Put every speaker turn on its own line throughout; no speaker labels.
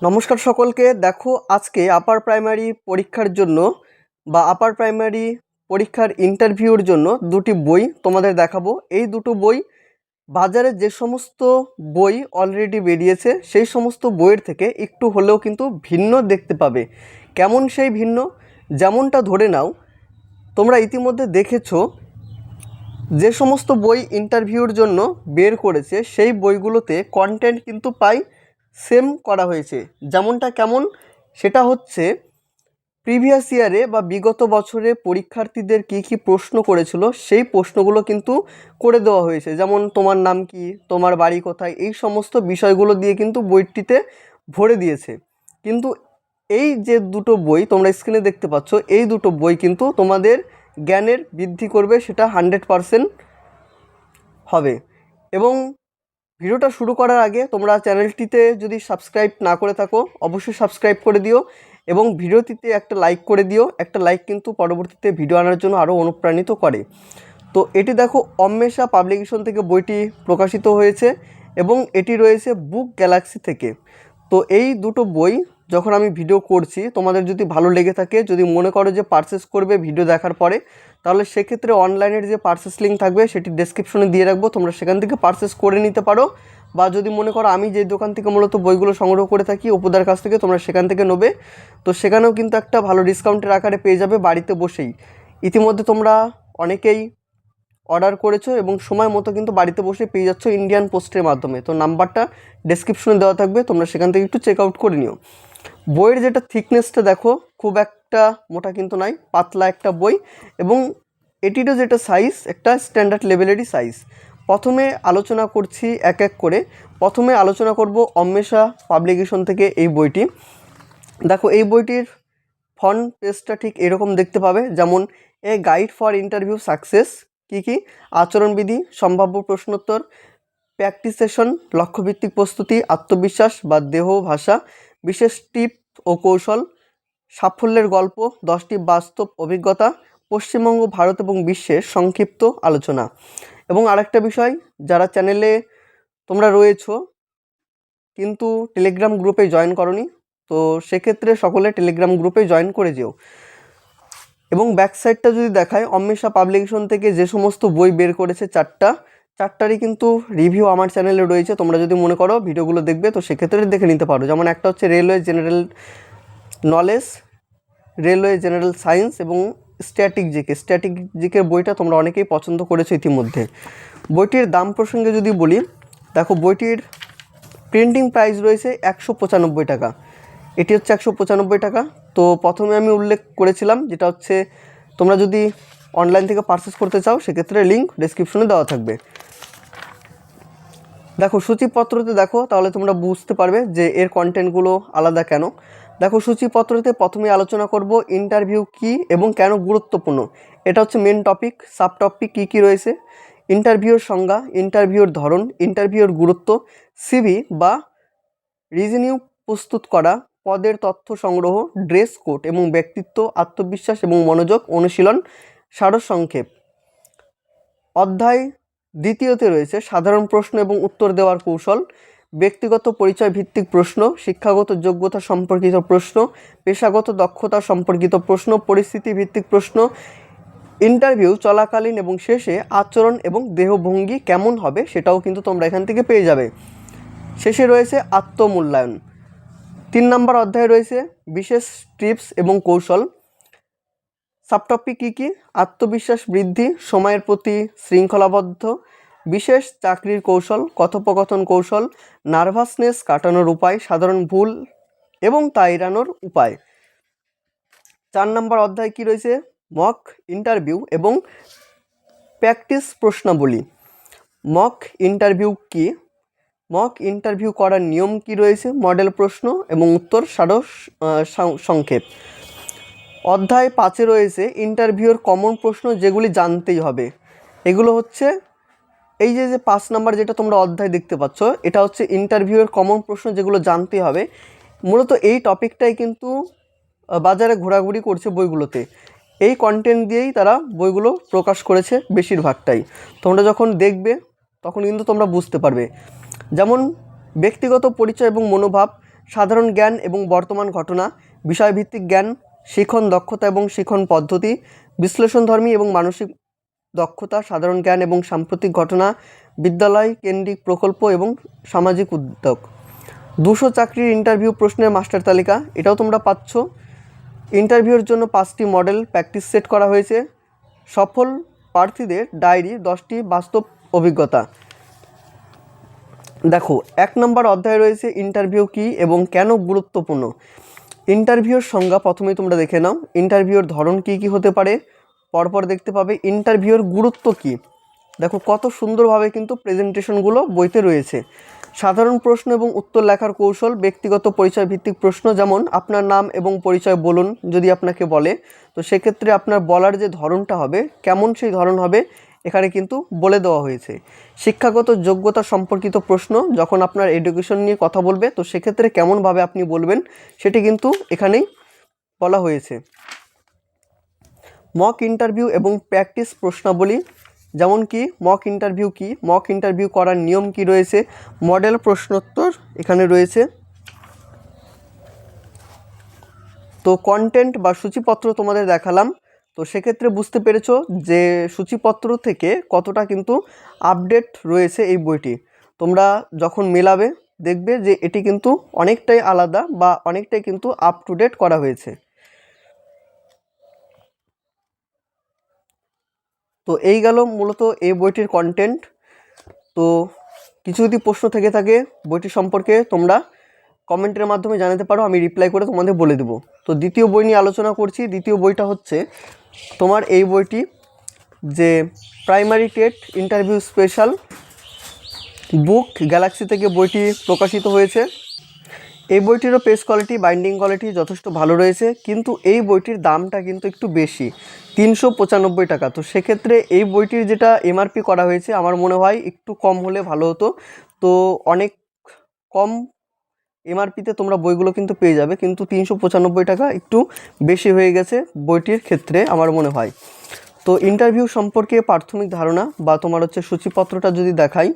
নমস্কার সকলকে, দেখো আজকে আপার প্রাইমারি পরীক্ষার জন্য বা আপার প্রাইমারি পরীক্ষার ইন্টারভিউর জন্য দুটি বই তোমাদের দেখাবো। এই দুটো বই বাজারে যে সমস্ত বই অলরেডি বেরিয়েছে, সেই সমস্ত বইয়ের থেকে একটু হলেও কিন্তু ভিন্ন দেখতে পাবে। কেমন সেই ভিন্ন? যেমনটা ধরে নাও, তোমরা ইতিমধ্যে দেখেছ, যে সমস্ত বই ইন্টারভিউর জন্য বের করেছে, সেই বইগুলোতে কন্টেন্ট কিন্তু পাই। সেম করা হয়েছে। যেমনটা কেমন? সেটা হচ্ছে, প্রিভিয়াস ইয়ারে বা বিগত বছরে পরীক্ষার্থীদের কী কী প্রশ্ন করেছিল, সেই প্রশ্নগুলো কিন্তু করে দেওয়া হয়েছে। যেমন, তোমার নাম কি? তোমার বাড়ি কোথায়? এই সমস্ত বিষয়গুলো দিয়ে কিন্তু বইটিতে ভরে দিয়েছে। কিন্তু এই যে দুটো বই তোমরা স্ক্রিনে দেখতে পাচ্ছ, এই দুটো বই কিন্তু তোমাদের জ্ঞানের বৃদ্ধি করবে, সেটা হান্ড্রেড পারসেন্ট হবে। এবং ভিডিওটা শুরু করার আগে তোমরা চ্যানেলটিতে যদি সাবস্ক্রাইব না করে থাকো, অবশ্যই সাবস্ক্রাইব করে দিও এবং ভিডিওটিতে একটা লাইক করে দিও। একটা লাইক কিন্তু পরবর্তীতে ভিডিও আনার জন্য আরও অনুপ্রাণিত করে। তো এটি দেখো অম্মেশা পাবলিকেশন থেকে বইটি প্রকাশিত হয়েছে এবং এটি রয়েছে বুক গ্যালাক্সি থেকে। তো এই দুটো বই যখন আমি ভিডিও করছি, তোমাদের যদি ভালো লেগে থাকে, যদি মনে করো যে পারচেস করবে ভিডিও দেখার পরে তাহলে সেক্ষেত্রে অনলাইনের যে পার্সেস লিঙ্ক থাকবে, সেটি ডেসক্রিপশনে দিয়ে রাখব। তোমরা সেখান থেকে পারচেস করে নিতে পারো। বা যদি মনে করো আমি যে দোকান থেকে মূলত বইগুলো সংগ্রহ করে থাকি, উপদার কাছ থেকে তোমরা সেখান থেকে নেবে। তো সেখানেও কিন্তু একটা ভালো ডিসকাউন্টের আকারে পেয়ে যাবে বাড়িতে বসেই। ইতিমধ্যে তোমরা অনেকেই অর্ডার করেছ এবং সময় মতো কিন্তু বাড়িতে বসে পেয়ে যাচ্ছ ইন্ডিয়ান পোস্টের মাধ্যমে। তো নাম্বারটা ডেসক্রিপশনে দেওয়া থাকবে, তোমরা সেখান থেকে একটু চেক আউট করে নিও। বইয়ের যেটা থিকনেসটা দেখো, খুব একটা মোটা কিন্তু নয়, পাতলা একটা বই এবং এটিরও যেটা সাইজ একটা স্ট্যান্ডার্ড লেভেলেরই সাইজ প্রথমে আলোচনা করছি এক এক করে। প্রথমে আলোচনা করব অম্মেশা পাবলিকেশন থেকে এই বইটি। দেখো, এই বইটির ফন্ট পেজটা ঠিক এরকম দেখতে পাবে, যেমন, a guide for interview success কী কী? আচরণবিধি, সম্ভাব্য প্রশ্নোত্তর প্র্যাকটিস সেশন লক্ষ্যভিত্তিক প্রস্তুতি, আত্মবিশ্বাস বা দেহ ভাষা বিশেষ টিপ ও কৌশল, সাফল্যের গল্প, দশটি বাস্তব অভিজ্ঞতা, পশ্চিমবঙ্গ, ভারত এবং বিশ্বের সংক্ষিপ্ত আলোচনা। এবং আরেকটা বিষয়, যারা চ্যানেলে তোমরা রয়েছো, কিন্তু টেলিগ্রাম গ্রুপে জয়েন করনি, তো সেক্ষেত্রে সকলে টেলিগ্রাম গ্রুপে জয়েন করে যেও। এবং ব্যাক সাইডটা যদি দেখায় অম্মেশা পাবলিকেশন থেকে যে সমস্ত বই বের করেছে চারটা চারটারই কিন্তু রিভিউ আমার চ্যানেলে রয়েছে, তোমরা যদি মনে করো ভিডিওগুলো দেখবে, তো সেক্ষেত্রে দেখে নিতে পারো। যেমন একটা হচ্ছে railway general knowledge railway general science এবং স্ট্যাটিক জিকে স্ট্যাটিক জিকের বইটা তোমরা অনেকেই পছন্দ করেছ ইতিমধ্যে। বইটির দাম প্রসঙ্গে যদি বলি, দেখো বইটির প্রিন্টিং প্রাইস রয়েছে একশো পঁচানব্বই টাকা। এটি হচ্ছে একশো পঁচানব্বই টাকা। তো প্রথমে আমি উল্লেখ করেছিলাম, যেটা হচ্ছে তোমরা যদি অনলাইন থেকে পারচেস করতে চাও, সেক্ষেত্রে লিঙ্ক ডিসক্রিপশনে দেওয়া থাকবে। দেখো, সূচিপত্রতে দেখো, তাহলে তোমরা বুঝতে পারবে যে এর কন্টেন্টগুলো আলাদা কেন। দেখো, সূচিপত্রতে প্রথমে আলোচনা করব ইন্টারভিউ কি এবং কেন গুরুত্বপূর্ণ। এটা হচ্ছে মেন টপিক সাব টপিক কী কী রয়েছে। ইন্টারভিউর সংজ্ঞা ইন্টারভিউর ধরন ইন্টারভিউর গুরুত্ব সিভি বা রিজনিউ প্রস্তুত করা, পদের তথ্য সংগ্রহ ড্রেস কোড এবং ব্যক্তিত্ব, আত্মবিশ্বাস এবং মনোযোগ অনুশীলন, সারসংক্ষেপ। অধ্যায় দ্বিতীয়তে রয়েছে সাধারণ প্রশ্ন এবং উত্তর দেওয়ার কৌশল, ব্যক্তিগত পরিচয় ভিত্তিক প্রশ্ন, শিক্ষাগত যোগ্যতা সম্পর্কিত প্রশ্ন, পেশাগত দক্ষতা সম্পর্কিত প্রশ্ন পরিস্থিতি ভিত্তিক প্রশ্ন, ইন্টারভিউ চলাকালীন এবং শেষে আচরণ এবং দেহভঙ্গি কেমন হবে সেটাও কিন্তু তোমরা এখান থেকে পেয়ে যাবে। শেষে রয়েছে আত্মমূল্যায়ন। তিন নম্বর অধ্যায় রয়েছে বিশেষ টিপস এবং কৌশল সাবটপিক কী কী? আত্মবিশ্বাস বৃদ্ধি, সময়ের প্রতি শৃঙ্খলাবদ্ধ, বিশেষ চাকরির কৌশল, কথোপকথন কৌশল, নার্ভাসনেস কাটানোর উপায়, সাধারণ ভুল এবং তা এড়ানোর উপায়। চার নম্বর অধ্যায় কি রয়েছে? মক, ইন্টারভিউ এবং প্র্যাকটিস প্রশ্নাবলী। মক, ইন্টারভিউ কি? মক, ইন্টারভিউ করার নিয়ম কি রয়েছে? মডেল প্রশ্ন এবং উত্তর সারো সংক্ষেপ। অধ্যায় পাঁচে রয়েছে ইন্টারভিউর কমন প্রশ্ন যেগুলি জানতেই হবে। এগুলো হচ্ছে, এই যে যে পাঁচ নাম্বার যেটা তোমরা অধ্যায় দেখতে পাচ্ছ, এটা হচ্ছে ইন্টারভিউয়ের কমন প্রশ্ন যেগুলো জানতে হবে। মূলত এই টপিকটাই কিন্তু বাজারে ঘোরাঘুরি করছে বইগুলোতে। এই কন্টেন্ট দিয়েই তারা বইগুলো প্রকাশ করেছে বেশিরভাগটাই। তোমরা যখন দেখবে, তখন কিন্তু তোমরা বুঝতে পারবে। যেমন, ব্যক্তিগত পরিচয় এবং মনোভাব, সাধারণ জ্ঞান এবং বর্তমান ঘটনা, বিষয়ভিত্তিক জ্ঞান শিখন দক্ষতা এবং শিখন পদ্ধতি বিশ্লেষণধর্মী এবং মানসিক দক্ষতা, সাধারণ জ্ঞান এবং সাম্প্রতিক ঘটনা, বিদ্যালয় কেন্দ্রিক প্রকল্প এবং সামাজিক উদ্যোগ। দুশো চাকরির ইন্টারভিউ প্রশ্নের মাস্টার তালিকা, এটাও তোমরা পাচ্ছ। ইন্টারভিউর জন্য পাঁচটি মডেল প্র্যাকটিস সেট করা হয়েছে। সফল প্রার্থীদের ডায়েরি, দশটি বাস্তব অভিজ্ঞতা। দেখো, এক নম্বর অধ্যায়ে রয়েছে ইন্টারভিউ কী এবং কেন গুরুত্বপূর্ণ? ইন্টারভিউর সংজ্ঞা প্রথমেই তোমরা দেখে নাও। ইন্টারভিউর ধরন কী কী হতে পারে? পরপর দেখতে পাবে ইন্টারভিউর গুরুত্ব কী? দেখো, কত সুন্দরভাবে কিন্তু প্রেজেন্টেশনগুলো বইতে রয়েছে। সাধারণ প্রশ্ন এবং উত্তর লেখার কৌশল, ব্যক্তিগত পরিচয় ভিত্তিক প্রশ্ন যেমন, আপনার নাম এবং পরিচয় বলুন যদি আপনাকে বলে। তো সেক্ষেত্রে আপনার বলার যে ধরনটা হবে, কেমন সেই ধরন হবে এখানে কিন্তু বলে দেওয়া হয়েছে। শিক্ষাগত যোগ্যতা সম্পর্কিত প্রশ্ন, যখন আপনার এডুকেশন নিয়ে কথা বলবে, তো সেক্ষেত্রে কেমনভাবে আপনি বলবেন, সেটি কিন্তু এখানেই বলা হয়েছে। মক ইন্টারভিউ এবং প্র্যাকটিস প্রশ্নাবলী, যেমন কি মক ইন্টারভিউ কি মক ইন্টারভিউ করার নিয়ম কি রয়েছে মডেল প্রশ্নোত্তর এখানে রয়েছে। তো কন্টেন্ট বা সূচিপত্র তোমাদের দেখালাম। তো সেক্ষেত্রে বুঝতে পেরেছ যে সূচিপত্র থেকে কতটা কিন্তু আপডেট রয়েছে এই বইটি। তোমরা যখন মেলাবে, দেখবে যে এটি কিন্তু অনেকটাই আলাদা বা অনেকটাই কিন্তু আপ টু ডেট করা হয়েছে। তো এই গেল মূলত এই বইটির কন্টেন্ট তো কিছু যদি প্রশ্ন থেকে থাকে বইটি সম্পর্কে তোমরা কমেন্টের মাধ্যমে জানাতে পারো, আমি রিপ্লাই করে তোমাদের বলে দেবো। তো দ্বিতীয় বই নিয়ে আলোচনা করছি। দ্বিতীয় বইটা হচ্ছে, তোমার এই বইটি যে primary TET interview special book Galaxy থেকে বইটি প্রকাশিত হয়েছে। এই বইটিরও পেজ কোয়ালিটি বাইন্ডিং কোয়ালিটি যথেষ্ট ভালো রয়েছে, কিন্তু এই বইটির দামটা কিন্তু একটু বেশি, তিনশো পঁচানব্বই টাকা। তো সেক্ষেত্রে এই বইটির যেটা এমআরপি করা হয়েছে, আমার মনে হয় একটু কম হলে ভালো হতো। তো অনেক কম এমআরপিতে তোমরা বইগুলো কিন্তু পেয়ে যাবে, কিন্তু তিনশো পঁচানব্বই টাকা একটু বেশি হয়ে গেছে বইটির ক্ষেত্রে আমার মনে হয়। তো ইন্টারভিউ সম্পর্কে প্রাথমিক ধারণা বা তোমার হচ্ছে সূচিপত্রটা যদি দেখাই,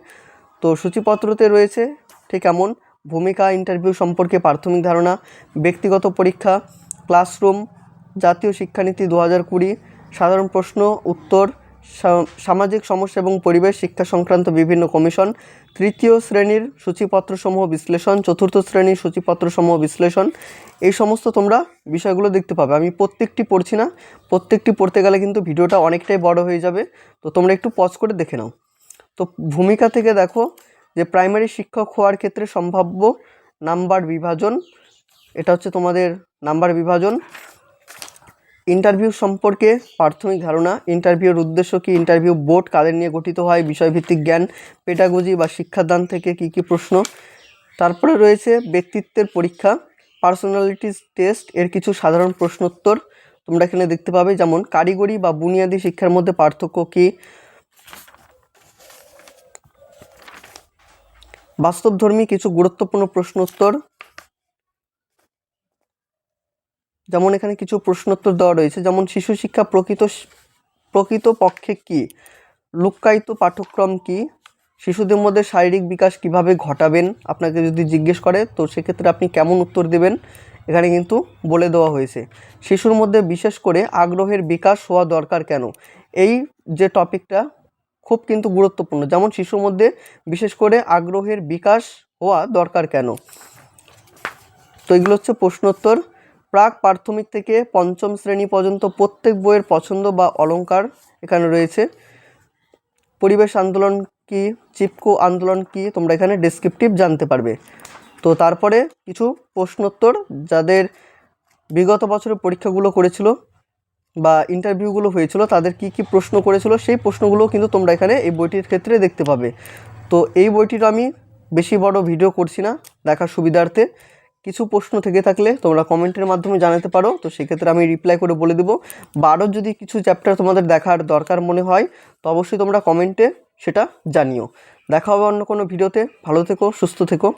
তো সূচিপত্রতে রয়েছে ঠিক এমন, ভূমিকা ইন্টারভিউ সম্পর্কে প্রাথমিক ধারণা, ব্যক্তিগত পরীক্ষা ক্লাসরুম জাতীয় শিক্ষানীতি দু হাজার কুড়ি, সাধারণ প্রশ্ন, উত্তর সামাজিক সমস্যা এবং পরিবেশ শিক্ষা সংক্রান্ত বিভিন্ন কমিশন, তৃতীয় শ্রেণির সূচিপত্রসমূহ বিশ্লেষণ, চতুর্থ শ্রেণির সূচিপত্রসমূহ বিশ্লেষণ, এই সমস্ত তোমরা বিষয়গুলো দেখতে পাবে। আমি প্রত্যেকটি পড়ছি না, প্রত্যেকটি পড়তে গেলে কিন্তু ভিডিওটা অনেকটাই বড় হয়ে যাবে, তো তোমরা একটু পজ করে দেখে নাও। তো ভূমিকা থেকে দেখো যে প্রাইমারি শিক্ষক হওয়ার ক্ষেত্রে সম্ভাব্য নাম্বার বিভাজন, এটা হচ্ছে তোমাদের নাম্বার বিভাজন ইন্টারভিউ সম্পর্কে প্রাথমিক ধারণা, ইন্টারভিউর উদ্দেশ্য কি, ইন্টারভিউ বোর্ড কাদের নিয়ে গঠিত হয়, বিষয়ভিত্তিক জ্ঞান, পেটাগজি বা শিক্ষাদান থেকে কি কি প্রশ্ন। তারপরে রয়েছে ব্যক্তিত্বের পরীক্ষা, পার্সোনালিটিস টেস্ট, এর কিছু সাধারণ প্রশ্নোত্তর তোমরা এখানে দেখতে পাবে, যেমন কারিগরি বা বুনিয়াদী শিক্ষার মধ্যে পার্থক্য কী। বাস্তবধর্মী কিছু গুরুত্বপূর্ণ প্রশ্নোত্তর যেমন এখানে কিছু প্রশ্নোত্তর দেওয়া রয়েছে, যেমন শিশু শিক্ষা প্রকৃত প্রকৃত পক্ষে কী? লুক্কায়িত পাঠ্যক্রম কী? শিশুদের মধ্যে শারীরিক বিকাশ কীভাবে ঘটাবেন? আপনাকে যদি জিজ্ঞেস করে, তো সেক্ষেত্রে আপনি কেমন উত্তর দেবেন? এখানে কিন্তু বলে দেওয়া হয়েছে। শিশুর মধ্যে বিশেষ করে আগ্রহের বিকাশ হওয়া দরকার কেন? এই যে টপিকটা খুব কিন্তু গুরুত্বপূর্ণ। যেমন শিশুর মধ্যে বিশেষ করে আগ্রহের বিকাশ হওয়া দরকার কেন? তো এগুলো হচ্ছে প্রশ্নোত্তর। প্রাক প্রাথমিক থেকে পঞ্চম শ্রেণি পর্যন্ত প্রত্যেক বইয়ের পছন্দ বা অলংকার এখানে রয়েছে। পরিবেশ আন্দোলন কি, চিপকো আন্দোলন কি, তোমরা এখানে ডেসক্রিপটিভ জানতে পারবে। তো তারপরে কিছু প্রশ্নোত্তর যাদের বিগত বছরের পরীক্ষাগুলো করেছিল বা ইন্টারভিউগুলো হয়েছিল, তাদের কি কি প্রশ্ন করেছিল, সেই প্রশ্নগুলো কিন্তু তোমরা এখানে এই বইটির ক্ষেত্রে দেখতে পাবে। তো এই বইটির আমি বেশি বড় ভিডিও করছি না, দেখার সুবিধার্থে। কিছু প্রশ্ন থেকে থাকলে তোমরা কমেন্টের মাধ্যমে জানাতে পারো। তো সেক্ষেত্রে আমি রিপ্লাই করে বলে দেবো। বারো যদি কিছু চ্যাপ্টার তোমাদের দেখার দরকার মনে হয়, তো অবশ্যই তোমরা কমেন্টে সেটা জানিও। দেখা হবে অন্য কোনো ভিডিওতে ভালো থেকো, সুস্থ থেকো।